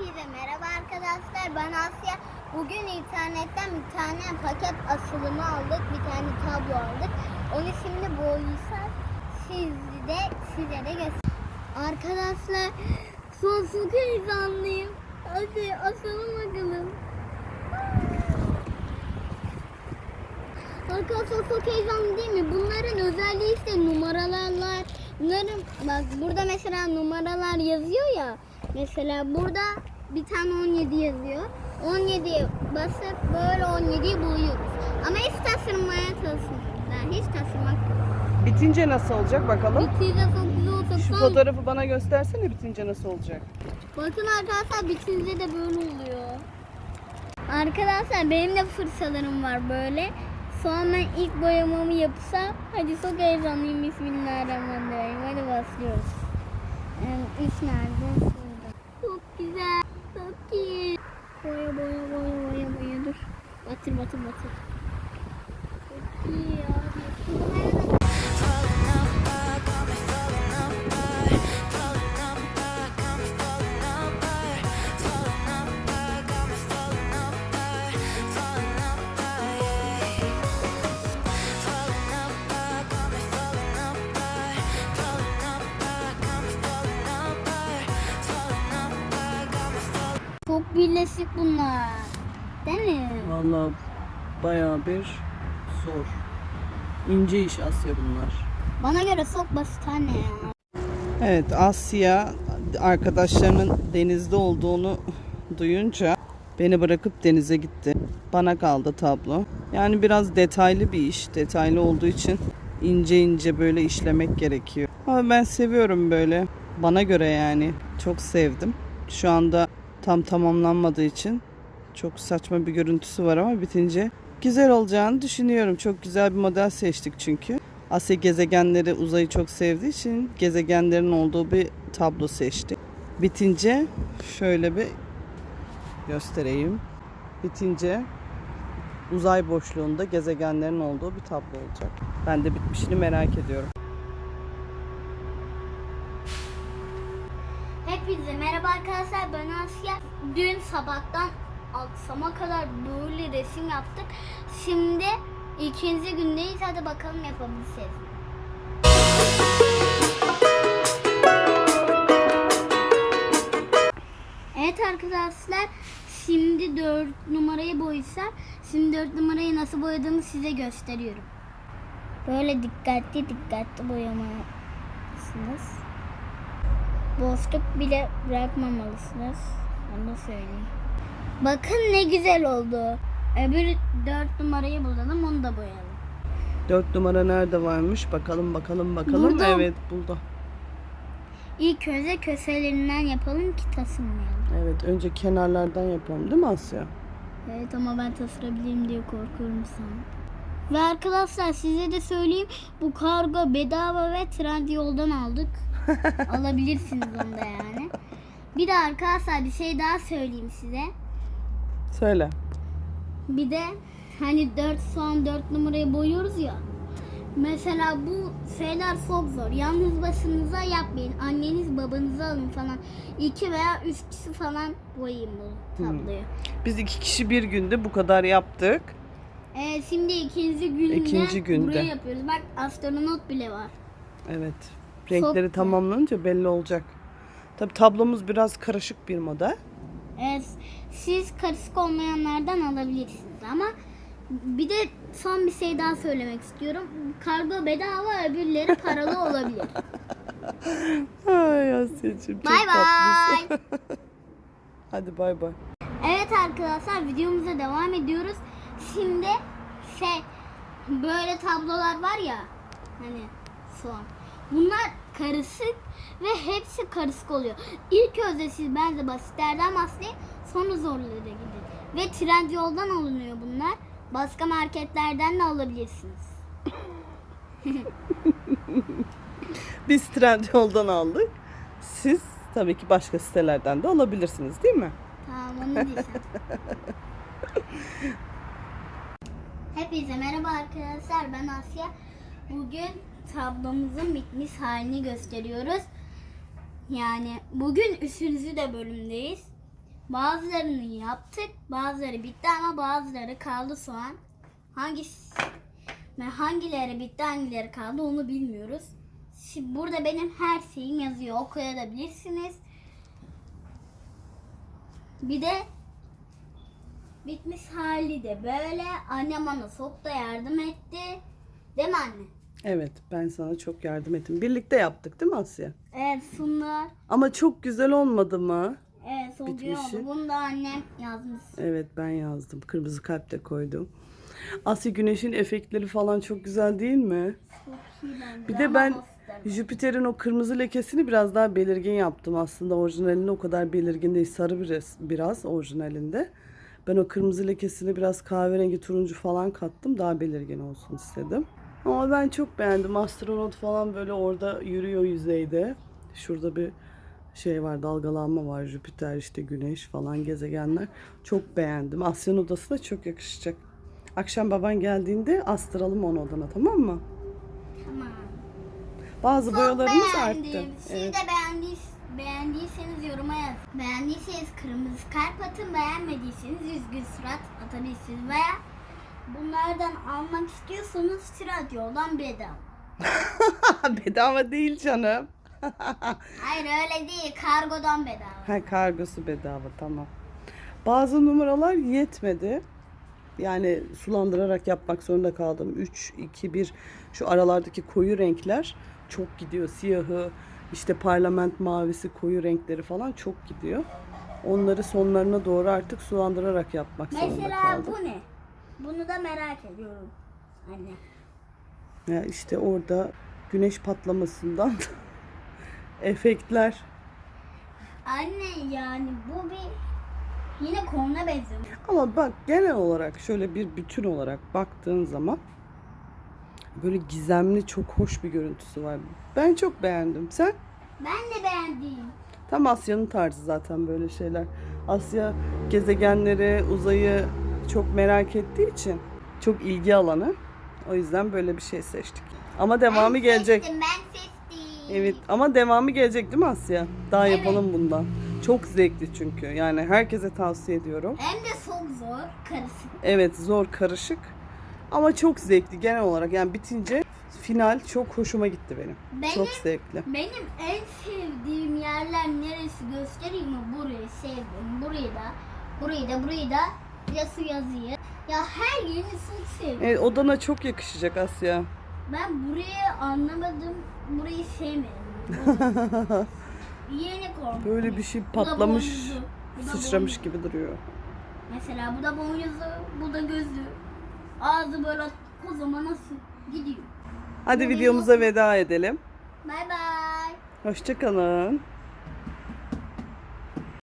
Hepinize merhaba arkadaşlar. Ben Asya. Bugün internetten bir tane paket asılımı aldık. Bir tane tablo aldık. Onu şimdi boyayacağız. Siz de size de göster. Arkadaşlar sonsuz heyecanlıyım. Hadi asalım bakalım. Arkadaşlar çok heyecanlı değil mi? Bunların özelliği işte numaralar. Bunların bak burada mesela numaralar yazıyor ya. Mesela burada bir tane 17 yazıyor. 17'ye basıp böyle 17'yi buluyoruz. Ama hiç taşırmaya çalışmıyorum. Ben hiç taşırmak yok. Bitince nasıl olacak bakalım? Bitince çok güzel olacak. Şu fotoğrafı bana göstersene bitince nasıl olacak? Bakın arkadaşlar bitince de böyle oluyor. Arkadaşlar benim de fırçalarım var böyle. Sonra ben ilk boyamamı yapsam hadi çok heyecanlıyım Bismillahirrahmanirrahim. Hadi başlıyoruz. Ee, iş nerede? Şurada. Çok güzel. Batır batır batır. Çok birleşik bunlar. Değil mi? Vallahi bayağı bir zor. İnce iş Asya bunlar. Bana göre çok basit anne ya. Evet Asya arkadaşlarının denizde olduğunu duyunca beni bırakıp denize gitti. Bana kaldı tablo. Yani biraz detaylı bir iş. Detaylı olduğu için ince ince böyle işlemek gerekiyor. Ama ben seviyorum böyle. Bana göre yani çok sevdim. Şu anda tam tamamlanmadığı için çok saçma bir görüntüsü var ama bitince güzel olacağını düşünüyorum. Çok güzel bir model seçtik çünkü. Asya gezegenleri uzayı çok sevdiği için gezegenlerin olduğu bir tablo seçti. Bitince şöyle bir göstereyim. Bitince uzay boşluğunda gezegenlerin olduğu bir tablo olacak. Ben de bitmişini merak ediyorum. Hepinize merhaba arkadaşlar ben Asya. Dün sabahtan akşama kadar böyle resim yaptık. Şimdi ikinci gündeyiz. Hadi bakalım yapabileceğiz. mi? Evet arkadaşlar şimdi 4 numarayı boyayacağım. Şimdi 4 numarayı nasıl boyadığımı size gösteriyorum. Böyle dikkatli dikkatli boyamalısınız. Boşluk bile bırakmamalısınız. Onu söyleyeyim. Bakın ne güzel oldu. Öbür 4 numarayı bulalım onu da boyayalım. 4 numara nerede varmış? Bakalım bakalım bakalım. Burada. Evet buldu. İlk önce köselerinden yapalım ki tasılmayalım. Evet önce kenarlardan yapalım değil mi Asya? Evet ama ben tasırabilirim diye korkuyorum sana. Ve arkadaşlar size de söyleyeyim bu kargo bedava ve Trendyol'dan aldık. Alabilirsiniz onu da yani. Bir de arkadaşlar bir şey daha söyleyeyim size. Söyle. Bir de hani 4 son 4 numarayı boyuyoruz ya. Mesela bu şeyler çok zor. Yalnız başınıza yapmayın. Anneniz babanızı alın falan. 2 veya 3 kişi falan boyayın bu tabloyu. Biz iki kişi bir günde bu kadar yaptık. Ee, şimdi ikinci günde, İkinci günde. buraya yapıyoruz. Bak astronot bile var. Evet. Renkleri güzel. tamamlanınca belli olacak. Tabi tablomuz biraz karışık bir model. Ee, siz karışık olmayanlardan alabilirsiniz ama bir de son bir şey daha söylemek istiyorum. Kargo bedava öbürleri paralı olabilir. Ay Asya'cığım çok Bay bay. tatlısın. Hadi bay bay. Evet arkadaşlar videomuza devam ediyoruz. Şimdi şey böyle tablolar var ya hani son. Bunlar karışık ve hepsi karışık oluyor. İlk önce siz bence basitlerden başlayın sonra zorlara gidin. Ve Trendyol'dan alınıyor bunlar. Başka marketlerden de alabilirsiniz. Biz Trendyol'dan aldık. Siz tabii ki başka sitelerden de alabilirsiniz değil mi? Tamam onu diyeceğim. Hepinize merhaba arkadaşlar ben Asya. Bugün tablomuzun bitmiş halini gösteriyoruz. Yani bugün üçüncü de bölümdeyiz. Bazılarını yaptık, bazıları bitti ama bazıları kaldı şu an. Hangisi ve hangileri bitti, hangileri kaldı onu bilmiyoruz. Şimdi burada benim her şeyim yazıyor. Okuyabilirsiniz. Bir de bitmiş hali de böyle. Annem bana çok da yardım etti. Değil mi anne? Evet ben sana çok yardım ettim. Birlikte yaptık değil mi Asya? Evet sunlar. Ama çok güzel olmadı mı? Evet gün Bitmişi. Bunu da annem yazmış. Evet ben yazdım. Kırmızı kalp de koydum. Asya güneşin efektleri falan çok güzel değil mi? Çok iyi bence. Bir de ben. Jüpiter'in o kırmızı lekesini biraz daha belirgin yaptım aslında. Orijinalinde o kadar belirgin değil. Sarı biraz, biraz orijinalinde. Ben o kırmızı lekesini biraz kahverengi turuncu falan kattım. Daha belirgin olsun istedim. Ama ben çok beğendim. Astronot falan böyle orada yürüyor yüzeyde. Şurada bir şey var dalgalanma var. Jüpiter işte güneş falan gezegenler. Çok beğendim. Asya'nın odasına çok yakışacak. Akşam baban geldiğinde astıralım onu odana tamam mı? Tamam. Bazı Çok boyalarımız beğendim. arttı. Siz Evet. de beğendiys beğendiyseniz yoruma yaz. Beğendiyseniz kırmızı kalp atın. Beğenmediyseniz üzgün surat atabilirsiniz. Veya bunlardan almak istiyorsanız Tirat yoldan bedava. bedava değil canım. Hayır öyle değil. Kargodan bedava. Ha kargosu bedava tamam. Bazı numaralar yetmedi. Yani sulandırarak yapmak zorunda kaldım. 3, 2, 1 şu aralardaki koyu renkler çok gidiyor. Siyahı, işte parlament mavisi, koyu renkleri falan çok gidiyor. Onları sonlarına doğru artık sulandırarak yapmak zorunda Mesela kaldım. bu ne? Bunu da merak ediyorum. Anne. Ya işte orada güneş patlamasından efektler. Anne yani bu bir yine koluna benziyor. Ama bak genel olarak şöyle bir bütün olarak baktığın zaman böyle gizemli çok hoş bir görüntüsü var. Ben çok beğendim. Sen? Ben de beğendim. Tam Asya'nın tarzı zaten böyle şeyler. Asya gezegenleri, uzayı çok merak ettiği için çok ilgi alanı. O yüzden böyle bir şey seçtik. Ama devamı ben gelecek. Seçtim, ben seçtim. Evet ama devamı gelecek değil mi Asya? Daha Evet. yapalım bundan. Çok zevkli çünkü. Yani herkese tavsiye ediyorum. Hem de çok zor karışık. Evet zor karışık ama çok zevkli genel olarak. Yani bitince final çok hoşuma gitti benim. Benim- Çok zevkli. Benim en sevdiğim yerler neresi göstereyim mi? Burayı sevdim. Burayı da, burayı da, burayı da. Su yazıyı. Ya her yerini çok sevdim. Evet, odana çok yakışacak Asya. Ben burayı anlamadım. Burayı sevmedim. Yeni korktum. Böyle bir şey patlamış, bu da sıçramış boynuzlu. gibi duruyor. Mesela bu da boynuzlu, bu da gözlü. Ağzı böyle kocaman nasıl gidiyor. Hadi Boynuzlu. videomuza veda edelim. Bay bay. Hoşçakalın.